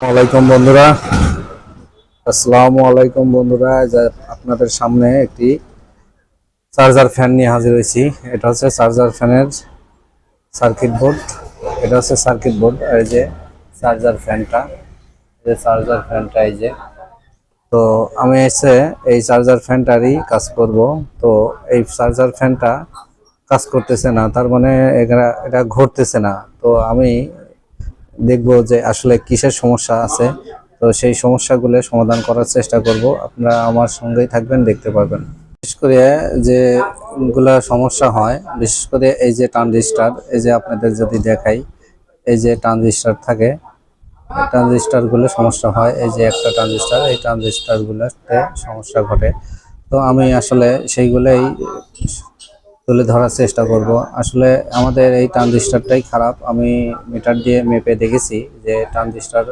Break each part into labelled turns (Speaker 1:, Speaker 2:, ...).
Speaker 1: ওয়ালাইকুম বন্ধুরা। আসসালামু আলাইকুম বন্ধুরা আপনাদের সামনে একটি চার্জার ফ্যান নিয়ে হাজির হয়েছি। এটা হচ্ছে চার্জার ফ্যানের সার্কিট বোর্ড। এটা হচ্ছে সার্কিট বোর্ড, এই যে চার্জার ফ্যানটা যে চার্জার ফ্যানটা, এই যে। তো আমি এসে এই চার্জার ফ্যানটারই কাজ করব। তো এই চার্জার ফ্যানটা কাজ করতেছে না, তার মানে এটা এটা ঘুরতেছে না। তো আমি দেখব যে আসলে কিসের সমস্যা আছে। তো সেই সমস্যাগুলো সমাধান করার চেষ্টা করব। আপনারা আমার সঙ্গেই থাকবেন, দেখতে পারবেন। বিশেষ করে যে গুলা সমস্যা হয়, বিশেষ করে এই যে ট্রানজিস্টার, এই যে আপনাদের যদি দেখাই, এই যে ট্রানজিস্টার থাকে ট্রানজিস্টারগুলো সমস্যা হয়। এই যে একটা ট্রানজিস্টার, এই ট্রানজিস্টার গুলোতে সমস্যা ঘটে। তো আমি আসলে সেইগুলোই তুলে ধরার চেষ্টা করব। আসলে আমাদের এই ট্রানজিস্টারটাই খারাপ। আমি মিটার দিয়ে মেপে দেখেছি যে ট্রানজিস্টার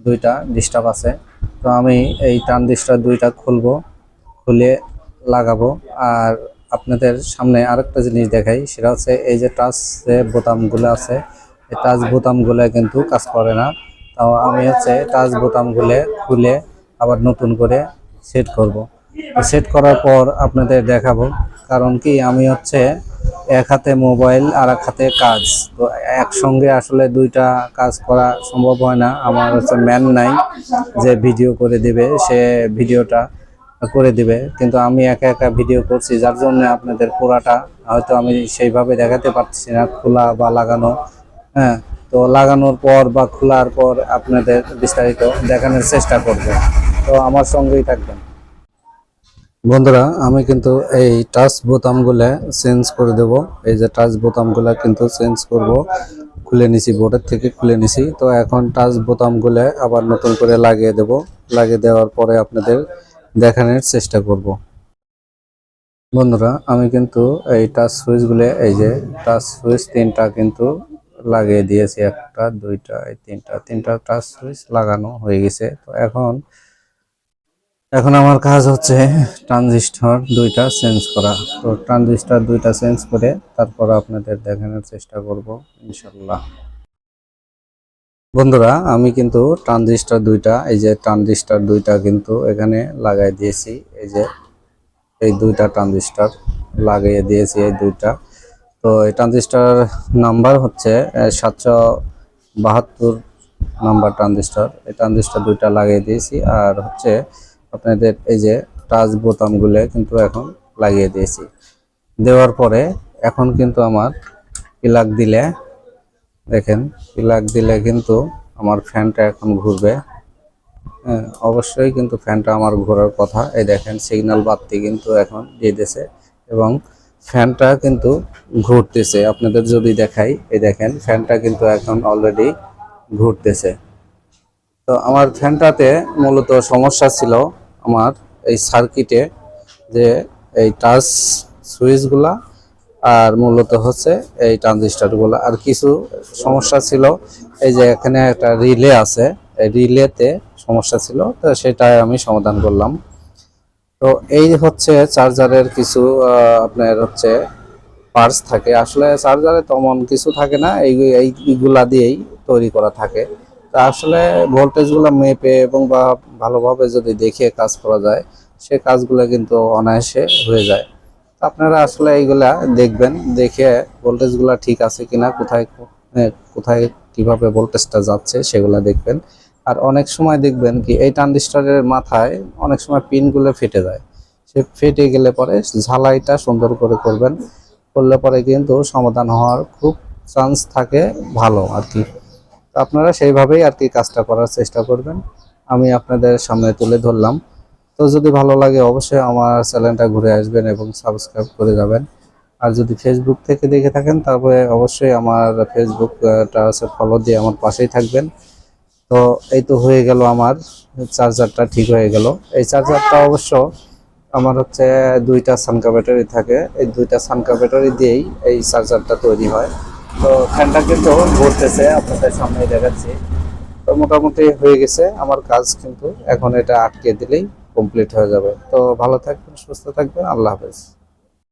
Speaker 1: দুইটা ডিস্টার্ব আছে। তো আমি এই ট্রানজিস্টার দুইটা খুলবো, খুলে লাগাবো। আর আপনাদের সামনে আরেকটা জিনিস দেখাই, সেটা হচ্ছে এই যে টাচ যে বোতামগুলো আছে, এই টাচ বোতামগুলো কিন্তু কাজ করে না। তাও আমি হচ্ছে টাচ বোতামগুলো খুলে আবার নতুন করে সেট করব। সেট করার পর আপনাদের দেখাবো। কারণ কি, আমি হচ্ছে এক হাতে মোবাইল আর এক হাতে কাজ। তো একসঙ্গে আসলে দুইটা কাজ করা সম্ভব হয় না। আমার হচ্ছে ম্যান নাই যে ভিডিও করে দিবে, সে ভিডিওটা করে দিবে। কিন্তু আমি একা একা ভিডিও করছি, যার জন্য আপনাদের পুরাটা হয়তো আমি সেইভাবে দেখাতে পারছি না, খোলা বা লাগানো। হ্যাঁ তো লাগানোর পর বা খোলার পর আপনাদের বিস্তারিত দেখানোর চেষ্টা করব। তো আমার সঙ্গেই থাকবেন। বন্ধুরা, আমি কিন্তু এই টাচ বোতামগুলো চেঞ্জ করে দেব। এই যে টাচ বোতামগুলো কিন্তু চেঞ্জ করব। খুলে নিছি, বোর্ডের থেকে খুলে নিছি। তো এখন টাচ বোতামগুলো আবার নতুন করে লাগিয়ে দেব। লাগিয়ে দেওয়ার পরে আপনাদের দেখানোর চেষ্টা করব। বন্ধুরা, আমি কিন্তু এই টাচ সুইচগুলো, এই যে টাচ সুইচ তিনটা কিন্তু লাগিয়ে দিয়েছি। একটা, দুইটা, এই তিনটা তিনটা টাচ সুইচ লাগানো হয়ে গেছে। তো এখন এখন আমার কাজ হচ্ছে ট্রানজিস্টর দুইটা চেঞ্জ করা। তো ট্রানজিস্টর দুইটা চেঞ্জ করে তারপর আপনাদের দেখানোর চেষ্টা করব ইনশাল্লাহ বন্ধুরা, আমি কিন্তু ট্রানজিস্টর দুইটা, এই যে ট্রানজিস্টর দুইটা কিন্তু এখানে লাগাই দিয়েছি। এই যে এই দুইটা ট্রানজিস্টর লাগিয়ে দিয়েছি, এই দুইটা। তো এই ট্রানজিস্টর নাম্বার হচ্ছে সাতশো বাহাত্তর নাম্বার ট্রানজিস্টর। এই ট্রানজিস্টর দুইটা লাগিয়ে দিয়েছি। আর হচ্ছে আপনাদের এই যে টাচ বোতামগুলো কিন্তু এখন লাগিয়ে দিয়েছি। দেওয়ার পরে এখন কিন্তু আমার প্লাগ দিলে দেখেন প্লাগ দিলে কিন্তু আমার ফ্যানটা এখন ঘুরবে। হ্যাঁ, অবশ্যই কিন্তু ফ্যানটা আমার ঘোরার কথা। এই দেখেন সিগন্যাল বাড়তি কিন্তু এখন দিয়ে দিয়েছে এবং ফ্যানটা কিন্তু ঘুরতেছে। আপনাদের যদি দেখাই এই দেখেন ফ্যানটা কিন্তু এখন অলরেডি ঘুরতেছে। তো আমার ফ্যানটাতে মূলত সমস্যা ছিল আমার এই সার্কিটে যে এই টাচ সুইচগুলা আর মূলত হচ্ছে এই ট্রানজিস্টারগুলো। আর কিছু সমস্যা ছিল, এই যে এখানে একটা রিলে আছে, এই রিলেতে সমস্যা ছিল, তো সেটাই আমি সমাধান করলাম। তো এই হচ্ছে চার্জারের কিছু আপনার হচ্ছে পার্টস থাকে। আসলে চার্জারে তেমন কিছু থাকে না, এই, এই- এইগুলা দিয়েই তৈরি করা থাকে। তা আসলে ভোল্টেজগুলো মেপে এবং বা ভালোভাবে যদি দেখে কাজ করা যায়, সে কাজগুলো কিন্তু অনায়াসে হয়ে যায়। আপনারা আসলে এইগুলা দেখবেন, দেখে ভোল্টেজগুলো ঠিক আছে কিনা, কোথায় কোথায় কীভাবে ভোল্টেজটা যাচ্ছে সেগুলা দেখবেন। আর অনেক সময় দেখবেন কি, এই ট্রানজিস্টরের মাথায় অনেক সময় পিনগুলো ফেটে যায়। সে ফেটে গেলে পরে ঝালাইটা সুন্দর করে করবেন, করলে পরে কিন্তু সমাধান হওয়ার খুব চান্স থাকে ভালো আর কি। আপনারা সেইভাবেই আর কি কাজটা করার চেষ্টা করবেন। আমি আপনাদের সামনে তুলে ধরলাম। তো যদি ভালো লাগে অবশ্যই আমার চ্যানেলটা ঘুরে আসবেন এবং সাবস্ক্রাইব করে যাবেন। আর যদি ফেসবুক থেকে দেখে থাকেন, তারপরে অবশ্যই আমার ফেসবুকটা আছে ফলো দিয়ে আমার পাশেই থাকবেন। তো এই তো হয়ে গেল আমার চার্জারটা ঠিক হয়ে গেল। এই চার্জারটা অবশ্য আমার হচ্ছে দুইটা সানকা ব্যাটারি থাকে। এই দুইটা সানকা ব্যাটারি দিয়েই এই চার্জারটা তৈরি হয়। তো ফ্যানটা কিন্তু ঘুরতেছে আপনাদের সামনে দেখাচ্ছি। তো মোটামুটি হয়ে গেছে আমার কাজ কিন্তু। এখন এটা আটকে দিলেই কমপ্লিট হয়ে যাবে। তো ভালো থাকবেন, সুস্থ থাকবেন, আল্লাহ হাফেজ।